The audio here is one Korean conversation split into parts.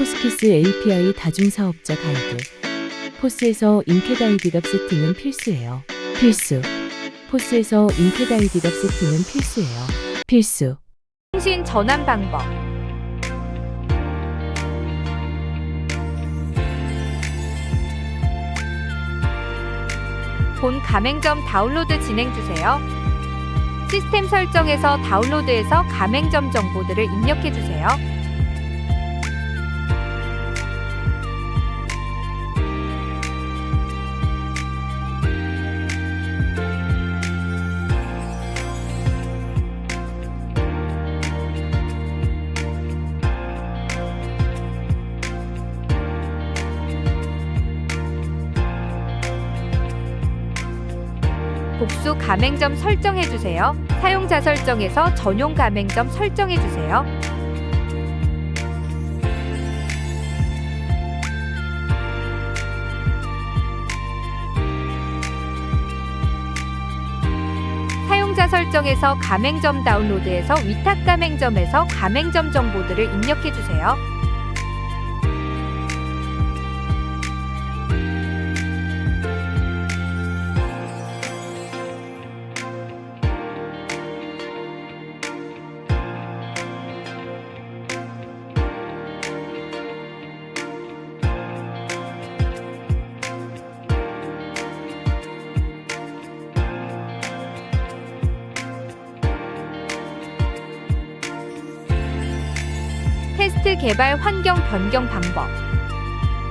포스키스 API 다중사업자 가이드. 포스에서 인캐드 아이디 값 세팅은 필수예요. 필수. 포스에서 인캐드 아이디 값 세팅은 필수예요. 필수. 통신 전환 방법. 본 가맹점 다운로드 진행 주세요. 시스템 설정에서 다운로드해서 가맹점 정보들을 입력해 주세요. 복수 가맹점 설정해 주세요. 사용자 설정에서 전용 가맹점 설정해 주세요. 사용자 설정에서 가맹점 다운로드에서 위탁 가맹점에서 가맹점 정보들을 입력해 주세요. 테스트 개발 환경 변경 방법.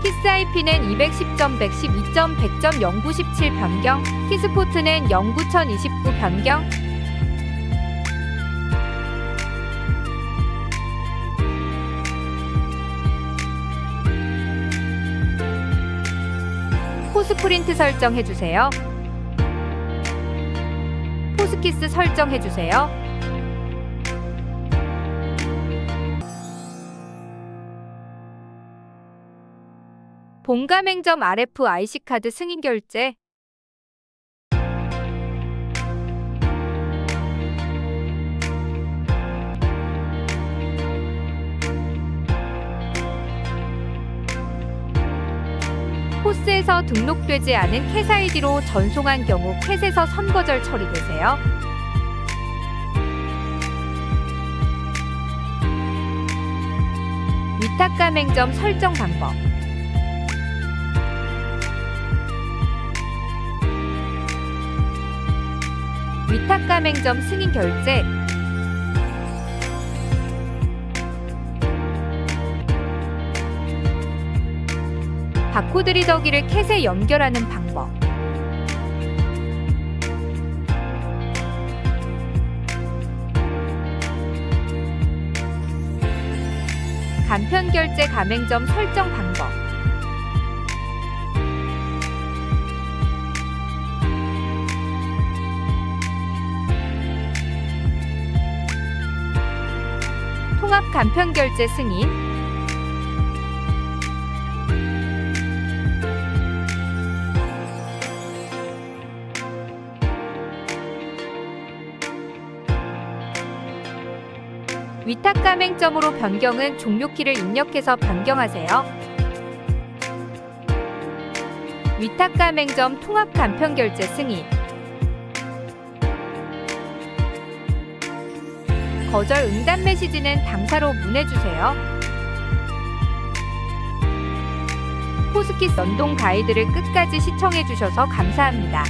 키스 IP는 210.112.100점 0917 변경, 키스포트는 09029 변경, 포스프린트 설정해 주세요. 포스키스 설정해 주세요. 본가맹점 RF IC카드 승인 결제 포스에서 등록되지 않은 캣 아이디로 전송한 경우 캣에서 선거절 처리되세요. 위탁 가맹점 설정 방법 위탁 가맹점 승인 결제. 바코드 리더기를 캣에 연결하는 방법. 간편 결제 가맹점 설정 방법 통합 간편 결제 승인 위탁 가맹점으로 변경은 종료키를 입력해서 변경하세요. 위탁 가맹점 통합 간편 결제 승인 거절 응답 메시지는 당사로 문해주세요. 포스킷 연동 가이드를 끝까지 시청해주셔서 감사합니다.